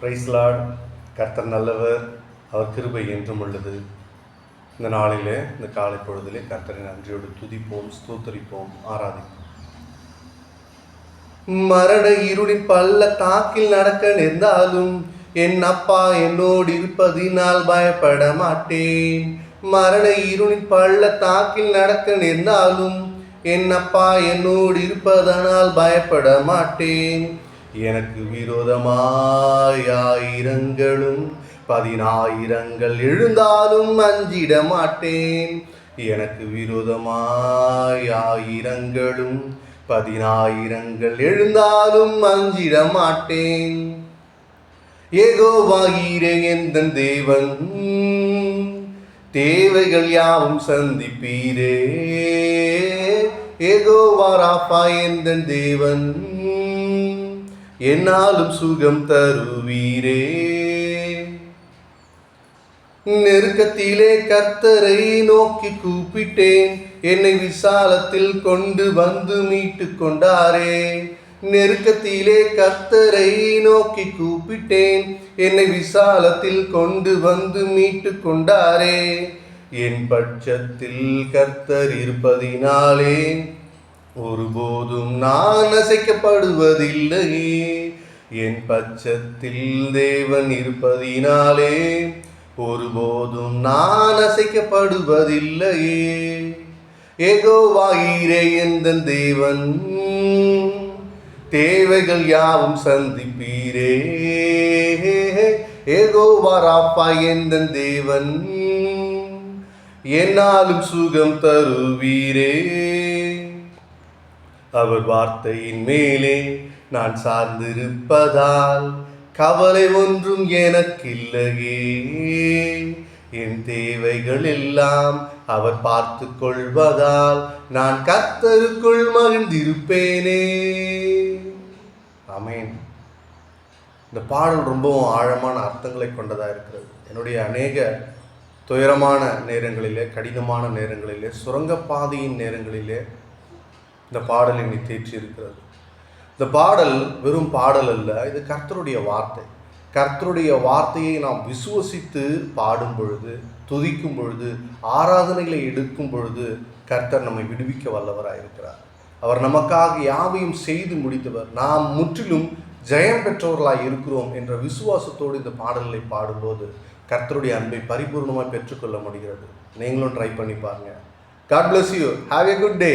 பிரைஸ்லாட் கர்த்தர் நல்லவர். அவர் கிருபை என்றும் உள்ளது. இந்த நாளிலே இந்த காலை பொழுதிலே கர்த்தரை நன்றியோடு துதிப்போம் ஸ்தோத்தரிப்போம் ஆராதிப்போம். மரண இருளின் பள்ள தாக்கில் நடக்க நேர்ந்தாலும் என் அப்பா என்னோடு இருப்பதினால் பயப்பட மாட்டேன். மரண இருளின் பள்ள தாக்கில் நடக்க நேர்ந்தாலும் என் அப்பா என்னோடு இருப்பதனால் பயப்பட மாட்டேன். எனக்கு விரோதமாயாயிரங்களும் பதினாயிரங்கள் எழுந்தாலும் அஞ்சிட மாட்டேன். எனக்கு விரோதமாயாயிரங்களும் பதினாயிரங்கள் எழுந்தாலும் அஞ்சிட மாட்டேன். ஏகோவாகிறே எந்த தேவன்? தேவைகள் யாவும் சந்திப்பீரே. ஏகோவாராப்பா எந்த தேவன்? என்னாலும் சுகம் தருவீரே. நெருக்கத்திலே கர்த்தரை நோக்கி கூப்பிட்டேன். என்னை விசாலத்தில் கொண்டு வந்து மீட்டு கொண்டாரே. நெருக்கத்திலே கர்த்தரை நோக்கி கூப்பிட்டேன். என்னை விசாலத்தில் கொண்டு வந்து மீட்டு கொண்டாரே. என் பட்சத்தில் கர்த்தர் இருப்பதினாலே ஒருபோதும் நான் அசைக்கப்படுவதில்லை. என் பட்சத்தில் தேவன் இருப்பதினாலே ஒருபோதும் நான் அசைக்கப்படுவதில்லையே ஏகோவாயிரே எந்த தேவன்? தேவைகள் யாவும் சந்திப்பீரே. ஏகோவாராப்பா எந்த தேவன்? என்னாலும் சுகம் தருவீரே. அவர் வார்த்தையின் மேலே நான் சார்ந்திருப்பதால் கவலை ஒன்றும் எனக்கில்லையே. என் தேவைகள் எல்லாம் அவர் பார்த்து கொள்வதால் நான் கத்தருக்குள் மகிழ்ந்திருப்பேனே. அமேன் இந்த பாடல் ரொம்பவும் ஆழமான அர்த்தங்களை கொண்டதாக இருக்கிறது. என்னுடைய அநேக துயரமான நேரங்களிலே கடினமான நேரங்களிலே சுரங்கப்பாதையின் நேரங்களிலே இந்த பாடல் என்னை தேற்றி இருக்கிறது. இந்த பாடல் வெறும் பாடல் அல்ல இது கர்த்தருடைய வார்த்தை. கர்த்தருடைய வார்த்தையை நாம் விசுவசித்து பாடும் பொழுது துதிக்கும் பொழுது ஆராதனைகளை எடுக்கும் பொழுது கர்த்தர் நம்மை விடுவிக்க வல்லவராக இருக்கிறார் அவர் நமக்காக யாவையும் செய்து முடித்தவர் நாம் முற்றிலும் ஜெயம் பெற்றவர்களாக இருக்கிறோம் என்ற விசுவாசத்தோடு இந்த பாடல்களை பாடும்போது கர்த்தருடைய அன்பை பரிபூர்ணமாக பெற்றுக்கொள்ள முடிகிறது. நீங்களும் ட்ரை பண்ணி பாருங்க. God bless you have a good day